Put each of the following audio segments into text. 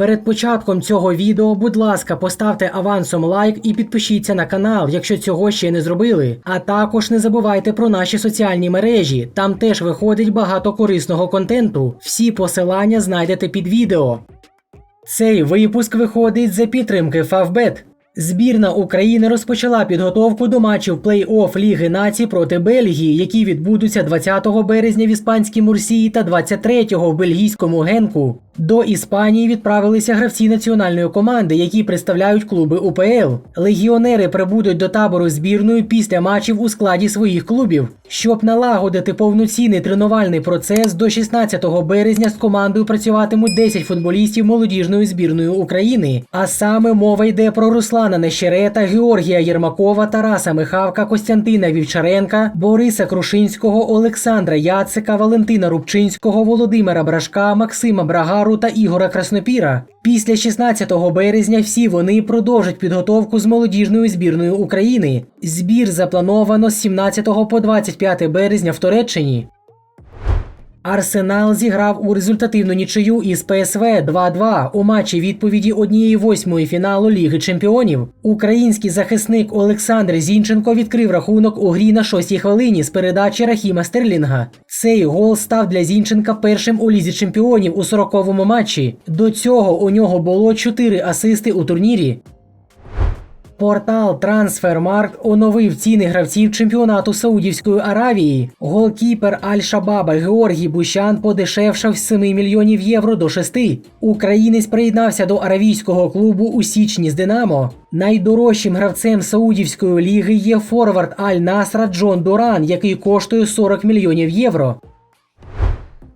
Перед початком цього відео, будь ласка, поставте авансом лайк і підпишіться на канал, якщо цього ще не зробили. А також не забувайте про наші соціальні мережі. Там теж виходить багато корисного контенту. Всі посилання знайдете під відео. Цей випуск виходить за підтримки Фавбет. Збірна України розпочала підготовку до матчів плей-офф Ліги націй проти Бельгії, які відбудуться 20 березня в іспанській Мурсії та 23-го в бельгійському Генку. До Іспанії відправилися гравці національної команди, які представляють клуби УПЛ. Легіонери прибудуть до табору збірної після матчів у складі своїх клубів. Щоб налагодити повноцінний тренувальний процес, до 16 березня з командою працюватимуть 10 футболістів молодіжної збірної України. А саме мова йде про Руслана Нещерета, Георгія Єрмакова, Тараса Михавка, Костянтина Вівчаренка, Бориса Крушинського, Олександра Яцика, Валентина Рубчинського, Володимира Брашка, Максима Брагару та Ігора Краснопіра. Після 16 березня всі вони продовжать підготовку з молодіжною збірною України. Збір заплановано з 17 по 25 березня в Туреччині. Арсенал зіграв у результативну нічию із ПСВ 2-2 у матчі відповіді однієї восьмої фіналу Ліги Чемпіонів. Український захисник Олександр Зінченко відкрив рахунок у грі на шостій хвилині з передачі Рахіма Стерлінга. Цей гол став для Зінченка першим у лізі чемпіонів у 40-му матчі. До цього у нього було 4 асисти у турнірі. Портал Transfermarkt оновив ціни гравців чемпіонату Саудівської Аравії. Голкіпер Аль-Шабаба Георгій Бущан подешевшав з 7 мільйонів євро до 6. Українець приєднався до аравійського клубу у січні з Динамо. Найдорожчим гравцем Саудівської ліги є форвард Аль-Насра Джон Дуран, який коштує 40 мільйонів євро.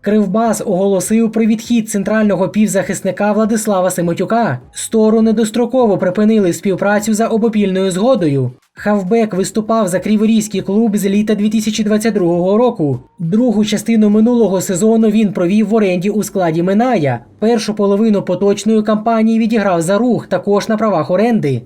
Кривбас оголосив про відхід центрального півзахисника Владислава Семотюка. Сторони достроково припинили співпрацю за обопільною згодою. Хавбек виступав за Криворізький клуб з літа 2022 року. Другу частину минулого сезону він провів в оренді у складі Миная. Першу половину поточної кампанії відіграв за рух, також на правах оренди.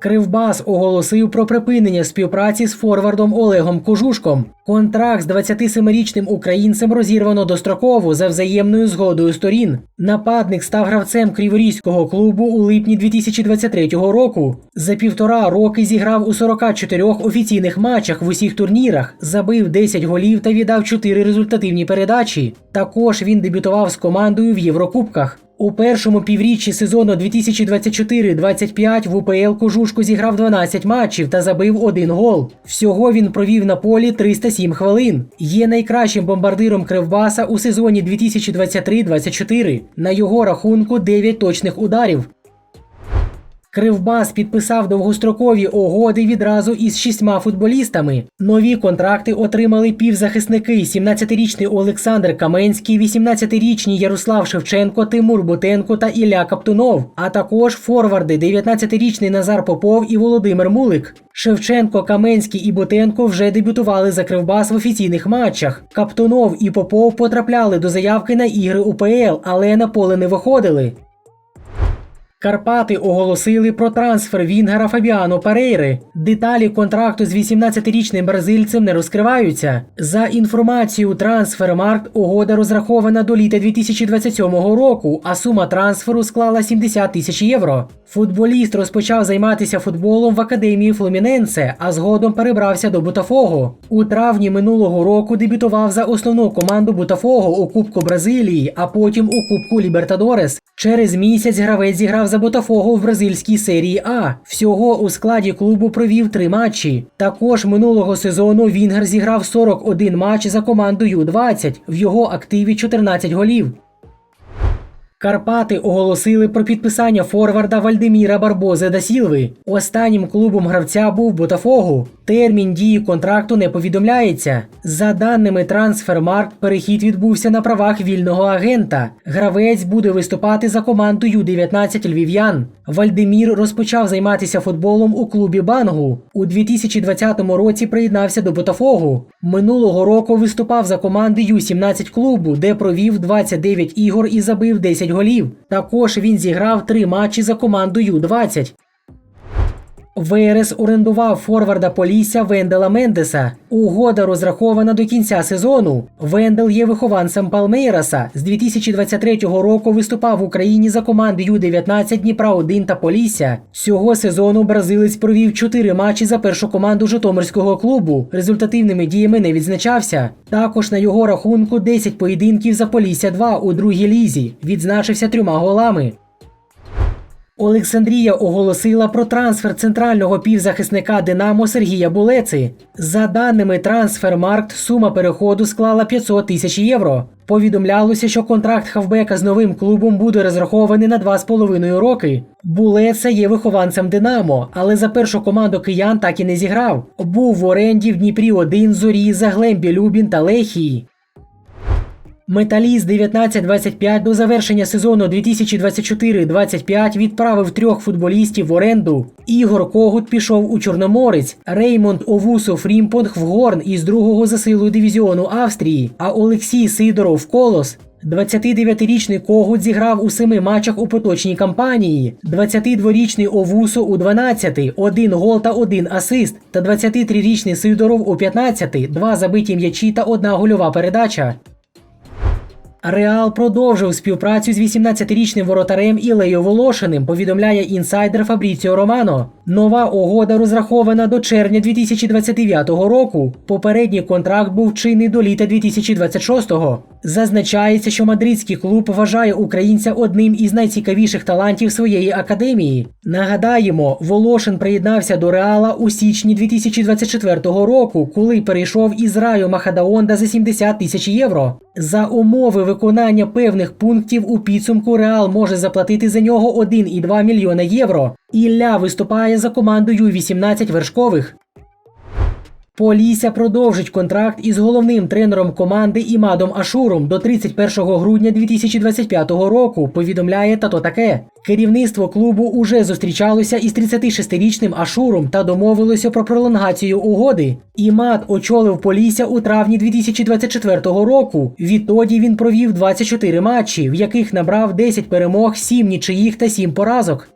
Кривбас оголосив про припинення співпраці з форвардом Олегом Кожушком. Контракт з 27-річним українцем розірвано достроково за взаємною згодою сторін. Нападник став гравцем криворізького клубу у липні 2023 року. За півтора роки зіграв у 44 офіційних матчах в усіх турнірах, забив 10 голів та віддав 4 результативні передачі. Також він дебютував з командою в Єврокубках. У першому півріччі сезону 2024-25 в УПЛ Кожушко зіграв 12 матчів та забив один гол. Всього він провів на полі 307 хвилин. Є найкращим бомбардиром Кривбаса у сезоні 2023-24. На його рахунку 9 точних ударів. Кривбас підписав довгострокові угоди відразу із шістьма футболістами. Нові контракти отримали півзахисники: 17-річний Олександр Каменський, 18-річні Ярослав Шевченко, Тимур Бутенко та Ілля Каптунов, а також форварди 19-річний Назар Попов і Володимир Мулик. Шевченко, Каменський і Бутенко вже дебютували за Кривбас в офіційних матчах. Каптунов і Попов потрапляли до заявки на ігри УПЛ, але на поле не виходили. Карпати оголосили про трансфер Вінгера Фабіано Перейри. Деталі контракту з 18-річним бразильцем не розкриваються. За інформацією Трансфермаркт, угода розрахована до літа 2027 року, а сума трансферу склала 70 тисяч євро. Футболіст розпочав займатися футболом в академії Флуміненсе, а згодом перебрався до Бутафого. У травні минулого року дебютував за основну команду Бутафого у Кубку Бразилії, а потім у Кубку Лібертадорес. Через місяць гравець зіграв за Ботафого в бразильській серії А. Всього у складі клубу провів три матчі. Також минулого сезону Вінгер зіграв 41 матч за командою 20 в його активі 14 голів. Карпати оголосили про підписання форварда Вальдеміра Барбозе да Сілви. Останнім клубом гравця був Ботафогу. Термін дії контракту не повідомляється. За даними Трансфермаркт, перехід відбувся на правах вільного агента. Гравець буде виступати за командою 19 львів'ян. Вальдемір розпочав займатися футболом у клубі Бангу. У 2020 році приєднався до Ботафогу. Минулого року виступав за командою 17 клубу, де провів 29 ігор і забив 10 голів. Також він зіграв три матчі за командою 20. Верес орендував форварда Полісся Вендела Мендеса. Угода розрахована до кінця сезону. Вендел є вихованцем Палмейраса. З 2023 року виступав в Україні за команди Ю-19 Дніпра 1 та Полісся. Цього сезону бразилець провів 4 матчі за першу команду Житомирського клубу. Результативними діями не відзначався. Також на його рахунку 10 поєдинків за Полісся 2 у другій лізі. Відзначився трьома голами. Олександрія оголосила про трансфер центрального півзахисника Динамо Сергія Булеци. За даними Трансфермаркт, сума переходу склала 500 тисяч євро. Повідомлялося, що контракт хавбека з новим клубом буде розрахований на 2,5 роки. Булеца є вихованцем Динамо, але за першу команду киян так і не зіграв. Був в оренді в Дніпрі 1 зорі, Заглембі Любін та Лехії. Металіст 19-25 до завершення сезону 2024-25 відправив трьох футболістів в оренду. Ігор Когут пішов у Чорноморець, Реймонд Овусов Фрімпонг в Горн із другого за силою дивізіону Австрії, а Олексій Сидоров Колос. 29-річний Когут зіграв у семи матчах у поточній кампанії, 22-річний Овусо у 12, один гол та один асист, та 23-річний Сидоров у 15, два забиті м'ячі та одна гольова передача. Реал продовжив співпрацю з 18-річним воротарем Ілею Волошиним, повідомляє інсайдер Фабріціо Романо. Нова угода розрахована до червня 2029 року. Попередній контракт був чинний до літа 2026-го. Зазначається, що мадридський клуб вважає українця одним із найцікавіших талантів своєї академії. Нагадаємо, Волошин приєднався до Реала у січні 2024 року, коли перейшов із раю Махадаонда за 70 тисяч євро. За умови виконання певних пунктів у підсумку Реал може заплатити за нього 1,2 мільйона євро. Ілля виступає за командою 18 вершкових. Полісся продовжить контракт із головним тренером команди Імадом Ашуром до 31 грудня 2025 року. Повідомляє тато таке. Керівництво клубу уже зустрічалося із 36-річним Ашуром та домовилося про пролонгацію угоди. Імад очолив Полісся у травні 2024 року. Відтоді він провів 24 матчі, в яких набрав 10 перемог, 7 нічиїх та 7 поразок.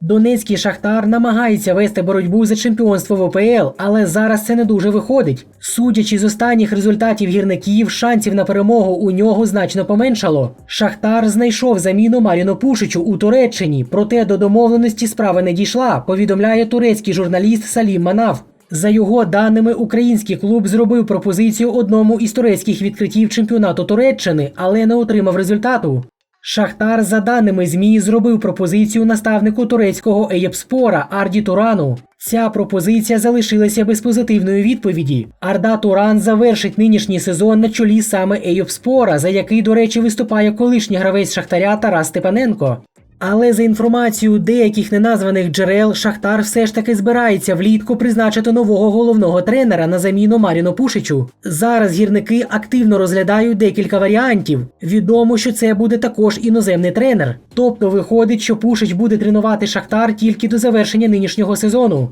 Донецький Шахтар намагається вести боротьбу за чемпіонство в ОПЛ, але зараз це не дуже виходить. Судячи з останніх результатів гірників, шансів на перемогу у нього значно поменшало. Шахтар знайшов заміну Маріну Пушичу у Туреччині, проте до домовленості справа не дійшла, повідомляє турецький журналіст Салім Манав. За його даними, український клуб зробив пропозицію одному із турецьких відкриттів чемпіонату Туреччини, але не отримав результату. Шахтар, за даними ЗМІ, зробив пропозицію наставнику турецького Еєпспора Арді Турану. Ця пропозиція залишилася без позитивної відповіді. Арда Туран завершить нинішній сезон на чолі саме Ейопспора, за який, до речі, виступає колишній гравець Шахтаря Тарас Степаненко. Але за інформацією деяких неназваних джерел, Шахтар все ж таки збирається влітку призначити нового головного тренера на заміну Маріну Пушичу. Зараз гірники активно розглядають декілька варіантів. Відомо, що це буде також іноземний тренер. Тобто виходить, що Пушич буде тренувати Шахтар тільки до завершення нинішнього сезону.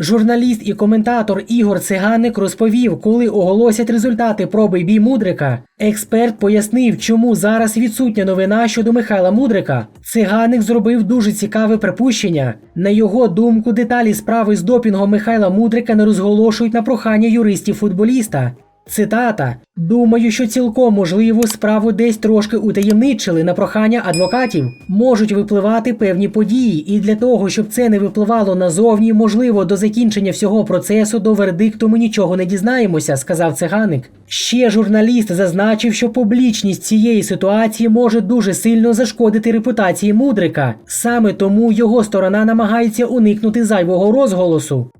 Журналіст і коментатор Ігор Циганик розповів, коли оголосять результати проби бій Мудрика. Експерт пояснив, чому зараз відсутня новина щодо Михайла Мудрика. Циганик зробив дуже цікаве припущення. На його думку, деталі справи з допінгом Михайла Мудрика не розголошують на прохання юристів футболіста. Цитата: Думаю, що цілком можливо справу десь трошки утаємничили на прохання адвокатів. Можуть випливати певні події, і для того, щоб це не випливало назовні, можливо, до закінчення всього процесу до вердикту ми нічого не дізнаємося, сказав циганик. Ще журналіст зазначив, що публічність цієї ситуації може дуже сильно зашкодити репутації мудрика. Саме тому його сторона намагається уникнути зайвого розголосу.